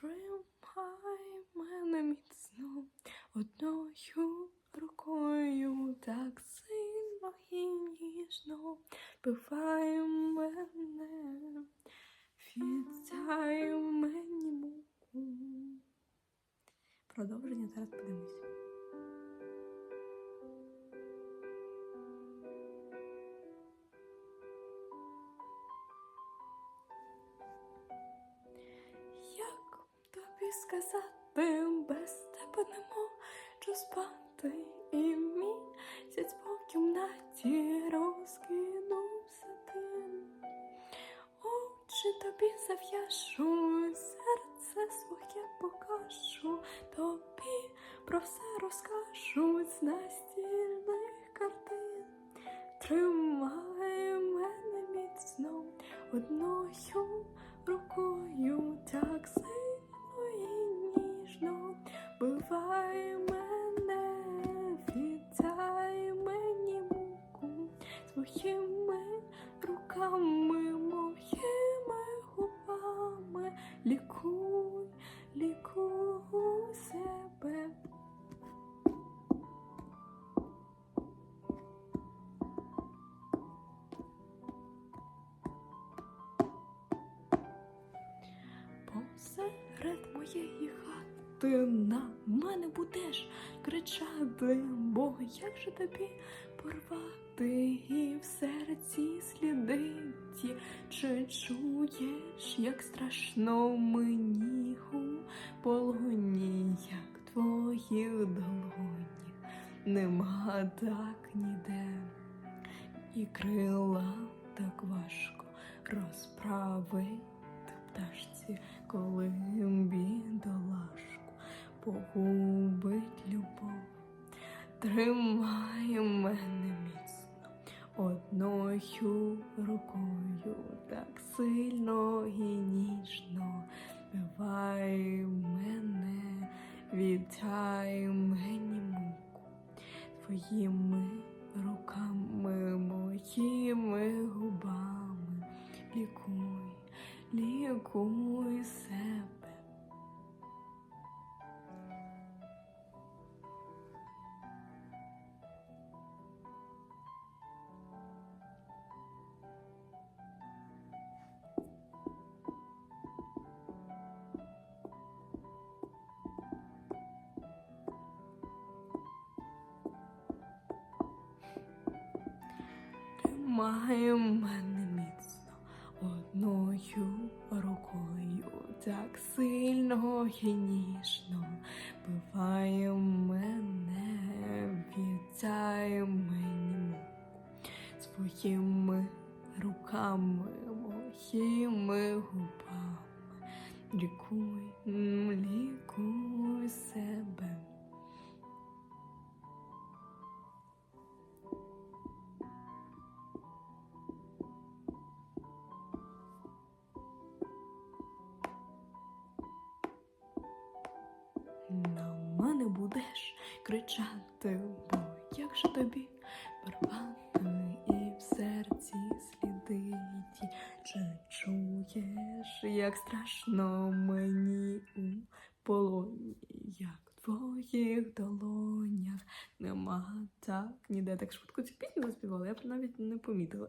Тримай мене міцно одною рукою так сильно і ніжно пивай мене, віддай мені муку. Продовження зараз подивимось. Сказати, без тебе не можу спати, і місяць по кімнаті розкинувся тим. Очі тобі зав'яжу, серце своє покажу, тобі про все розкажу з настільних картин. Тримай мене міцно одною рукою так сильно і ніжно бивай мене, віддай мені муку своїми руками, моїми губами, лікуй, лікуй себе. Посеред моєї хати на мене будеш кричати, бо як же тобі порвати і в серці слідиті, чи чуєш, як страшно мені у полоні, як твоїх долонів нема так ніде, і крила так важко розправити пташці, коли бідолашку погубить любов. Тримай мене міцно одною рукою, так сильно і ніжно бивай мене, віддай мені муку твоїми руками, моїми губами, лікуй, лікуй себе. Тримай мене міцно одною рукою, так сильно і ніжно бивай мене, віддай мені своїми руками, моїми губами. Лікуй, лікуй себе. Будеш кричати, бо як же тобі порвати і в серці слідиті, чи чуєш, як страшно мені у полоні, як в твоїх долонях? Нема так ніде. Так швидко цю пісню заспівала, я б навіть не помітила.